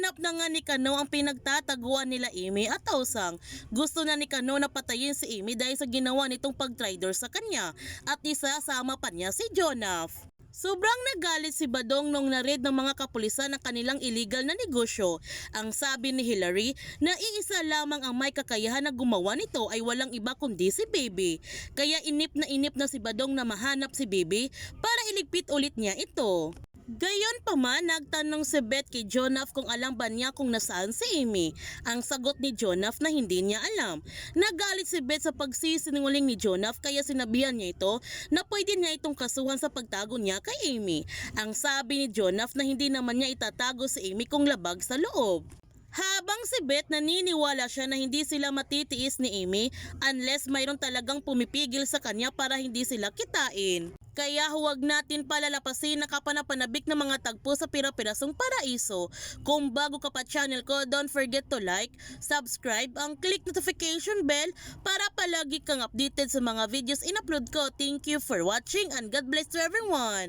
na nga ni Kano ang pinagtataguan nila Amy at Tausang. Gusto na ni Kano na patayin si Amy dahil sa ginawa nitong pag-traitor sa kanya at isasama pa niya si Jonaf. Sobrang nagalit si Badong nung narid ng mga kapulisan ang kanilang illegal na negosyo. Ang sabi ni Hillary na iisa lamang ang may kakayahan na gumawa nito ay walang iba kundi si Baby. Kaya inip na inip na si Badong na mahanap si Baby para iligpit ulit niya ito. Gayon pa man, nagtanong si Beth kay Jonaf kung alam ba niya kung nasaan si Amy. Ang sagot ni Jonaf na hindi niya alam. Nagalit si Beth sa pagsisinungaling ni Jonaf kaya sinabihan niya ito na pwede niya itong kasuhan sa pagtago niya kay Amy. Ang sabi ni Jonaf na hindi naman niya itatago si Amy kung labag sa loob. Habang si Beth naniniwala siya na hindi sila matitiis ni Amy unless mayroon talagang pumipigil sa kanya para hindi sila kitain. Kaya huwag natin palalapasin na kapanapanabik ng mga tagpo sa pira-pirasong paraiso. Kung bago ka pa channel ko, don't forget to like, subscribe, ang click notification bell para palagi kang updated sa mga videos in-upload ko. Thank you for watching and God bless to everyone!